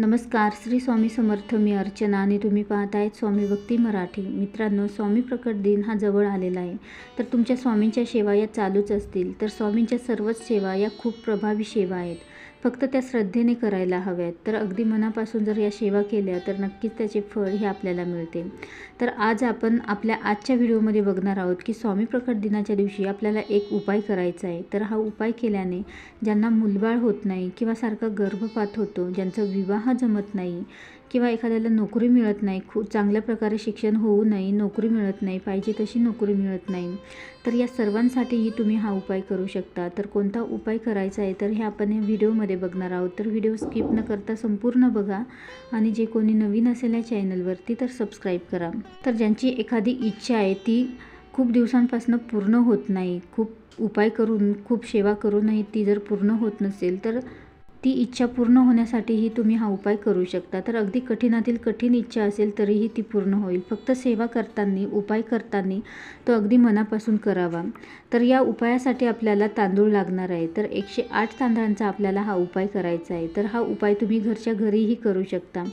नमस्कार श्री स्वामी समर्थ मी अर्चना आणि तुम्ही पाहत आहेत स्वामी भक्ती मराठी. मित्रांनो स्वामी प्रकट दिन हा जवळ आलेला आहे. तर तुमच्या स्वामींच्या सेवा या चालूच असतील. तर स्वामींच्या सर्वच सेवा या खूप प्रभावी सेवा आहेत. फक्त त्या श्रद्धेने करायला हव्यात. तर अगदी मनापासून जर या सेवा केल्या तर नक्कीच त्याचे फळ हे आपल्याला मिळते. तर आज आपण आपल्या आजच्या व्हिडिओमध्ये बघणार आहोत की स्वामी प्रकट दिनाच्या दिवशी आपल्याला एक उपाय करायचा आहे. तर हा उपाय केल्याने ज्यांना मुलबाळ होत नाही किंवा सारखा गर्भपात होतो ज्यांचा विवाह जमत नाही किंवा एखाद्याला नोकरी मिळत नाही खूप चांगल्या प्रकारे शिक्षण होऊ नये नोकरी मिळत नाही पाहिजे तशी नोकरी मिळत नाही तर या सर्वांसाठीही तुम्ही हा उपाय करू शकता. तर कोणता उपाय करायचा आहे तर हे आपण या व्हिडिओमध्ये बघणार आहोत. तर व्हिडिओ स्किप न करता संपूर्ण बघा आणि जे कोणी नवीन असेल या चॅनलवरती तर सबस्क्राईब करा. तर ज्यांची एखादी इच्छा आहे ती खूप दिवसांपासून पूर्ण होत नाही खूप उपाय करून खूप सेवा करूनही ती जर पूर्ण होत नसेल तर ती इच्छा पूर्ण होण्यासाठीही तुम्ही हा उपाय करू शकता. तर अगदी कठीणातील कठीण इच्छा असेल तरीही ती पूर्ण होईल. फक्त सेवा करताना उपाय करताना तो अगदी मनापासून करावा. तर या उपायासाठी आपल्याला तांदूळ लागणार आहे. तर एकशे आठ तांदळांचा आपल्याला हा उपाय करायचा आहे. तर हा उपाय तुम्ही घरच्या घरीही करू शकता.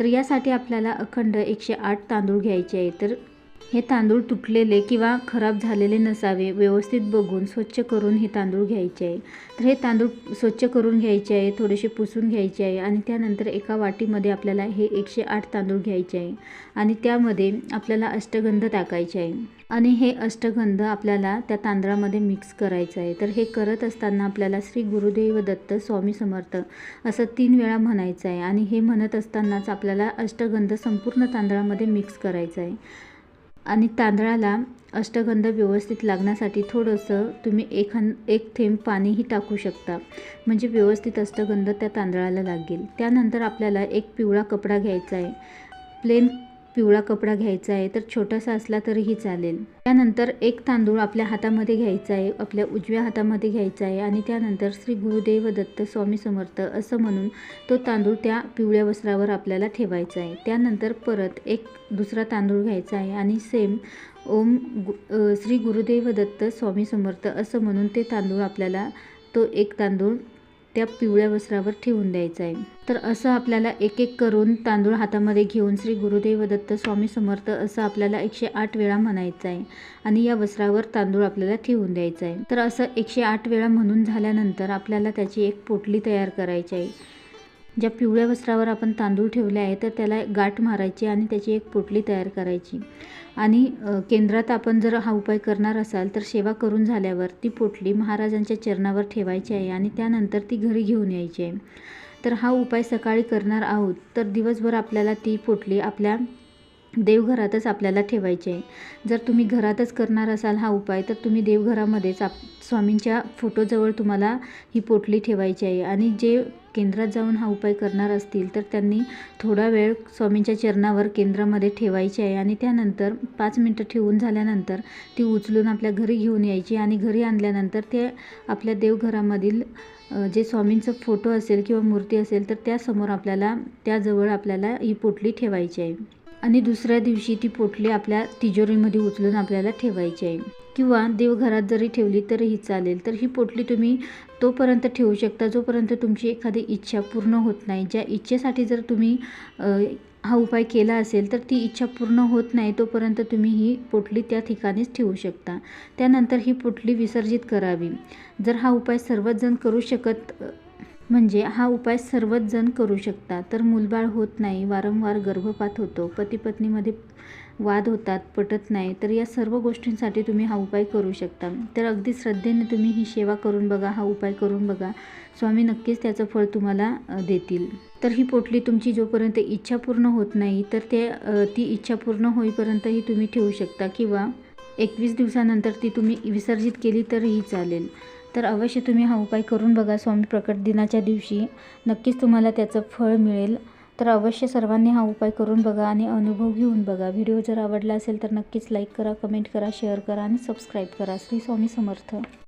तर यासाठी आपल्याला अखंड एकशे आठ तांदूळ घ्यायचे आहे तर हे तांदूळ तुटलेले किंवा खराब झालेले नसावे व्यवस्थित बघून स्वच्छ करून हे तांदूळ घ्यायचे आहे. तर हे तांदूळ स्वच्छ करून घ्यायचे आहे थोडेसे पुसून घ्यायचे आहे आणि त्यानंतर एका वाटीमध्ये आपल्याला हे एकशे आठ तांदूळ घ्यायचे आहे आणि त्यामध्ये आपल्याला अष्टगंध टाकायचे आहे. आणि हे अष्टगंध आपल्याला त्या तांदळामध्ये मिक्स करायचं आहे. तर हे करत असताना आपल्याला श्री गुरुदेव दत्त स्वामी समर्थ असं तीन वेळा म्हणायचं आहे आणि हे म्हणत असतानाच आपल्याला अष्टगंध संपूर्ण तांदळामध्ये मिक्स करायचं आहे. आणि तांदळाला अष्टगंध व्यवस्थित लागण्यासाठी थोडंसं तुम्ही एखान एक थेंब पाणीही टाकू शकता. म्हणजे व्यवस्थित अष्टगंध त्या तांदळाला लागेल. त्यानंतर आपल्याला एक पिवळा कपडा घ्यायचा आहे. प्लेन पिवळा कपडा घ्यायचा आहे तर छोटासा असला तरीही चालेल. त्यानंतर एक तांदूळ आपल्या हातामध्ये घ्यायचा आहे आपल्या उजव्या हातामध्ये घ्यायचा आहे आणि त्यानंतर श्री गुरुदेव दत्त स्वामी समर्थ असं म्हणून तो तांदूळ त्या पिवळ्या वस्त्रावर आपल्याला ठेवायचा आहे. त्यानंतर परत एक दुसरा तांदूळ घ्यायचा आहे आणि सेम ओम गु श्री गुरुदेव दत्त स्वामी समर्थ असं म्हणून ते तांदूळ आपल्याला तो एक तांदूळ त्या पिवळ्या वस्त्रावर ठेवून द्यायचं आहे तर असं आपल्याला एक एक करून तांदूळ हातामध्ये घेऊन श्री गुरुदेव दत्त स्वामी समर्थ असं आपल्याला एकशे आठ वेळा म्हणायचं आहे आणि या वस्त्रावर तांदूळ आपल्याला ठेवून द्यायचा आहे तर असं एकशे आठ वेळा म्हणून झाल्यानंतर आपल्याला त्याची एक पोटली तयार करायची आहे. ज्या पिवळ्या वस्त्रावर आपण तांदूळ ठेवले आहे तर त्याला गाठ मारायची आणि त्याची एक पोटली तयार करायची. आणि केंद्रात आपण जर हा उपाय करणार असाल तर सेवा करून झाल्यावर ती पोटली महाराजांच्या चरणावर ठेवायची आहे आणि त्यानंतर ती घरी घेऊन यायची आहे. तर हा उपाय सकाळी करणार आहोत तर दिवसभर आपल्याला ती पोटली आपल्या देवघरातच आपल्याला ठेवायची आहे. जर तुम्ही घरातच करणार असाल हा उपाय तर तुम्ही देवघरामध्येच आप स्वामींच्या फोटोजवळ तुम्हाला ही पोटली ठेवायची आहे. आणि जे केंद्रात जाऊन हा उपाय करणार असतील तर त्यांनी थोडा वेळ स्वामींच्या चरणावर केंद्रामध्ये ठेवायची आहे. आणि त्यानंतर पाच मिनटं ठेवून झाल्यानंतर ती उचलून आपल्या घरी घेऊन यायची. आणि घरी आणल्यानंतर ते आपल्या देवघरामधील जे स्वामींचं फोटो असेल किंवा मूर्ती असेल तर त्यासमोर आपल्याला त्याजवळ आपल्याला ही पोटली ठेवायची आहे. आणि दुसऱ्या दिवशी ती पोटली आपल्या तिजोरीमध्ये उचलून आपल्याला ठेवायची आहे. किंवा देवघरात जरी ठेवली तरीही चालेल तर ही पोटली तुम्ही तोपर्यंत ठेवू शकता जोपर्यंत तुमची एखादी इच्छा पूर्ण होत नाही. ज्या इच्छेसाठी जर तुम्ही हा उपाय केला असेल तर ती इच्छा पूर्ण होत नाही तोपर्यंत तुम्ही ही पोटली त्या ठिकाणीच ठेवू शकता. त्यानंतर ही पोटली विसर्जित करावी. जर हा उपाय सर्वच जण करू शकत म्हणजे हा उपाय सर्वच जण करू शकतात तर मूलबाळ होत नाही वारंवार गर्भपात होतो पती पत्नीमध्ये वाद होतात पटत नाही तर या सर्व गोष्टींसाठी तुम्ही हा उपाय करू शकता. तर अगदी श्रद्धेने तुम्ही ही सेवा करून बघा हा उपाय करून बघा. स्वामी नक्कीच त्याचं फळ तुम्हाला देतील. तर ही पोटली तुमची जोपर्यंत इच्छा पूर्ण होत नाही तर ते ती इच्छा पूर्ण होईपर्यंतही तुम्ही ठेवू शकता किंवा एकवीस दिवसानंतर ती तुम्ही विसर्जित केली तरीही चालेल. तर अवश्य तुम्ही हा उपाय करून बघा स्वामी प्रकट दिनाच्या दिवशी. नक्कीच तुम्हाला त्याचं फळ मिळेल. तर अवश्य सर्वांनी हा उपाय करून बघा आणि अनुभव घेऊन बघा. व्हिडिओ जर आवडला असेल तर नक्कीच लाईक करा कमेंट करा शेअर करा आणि सबस्क्राईब करा. श्री स्वामी समर्थ.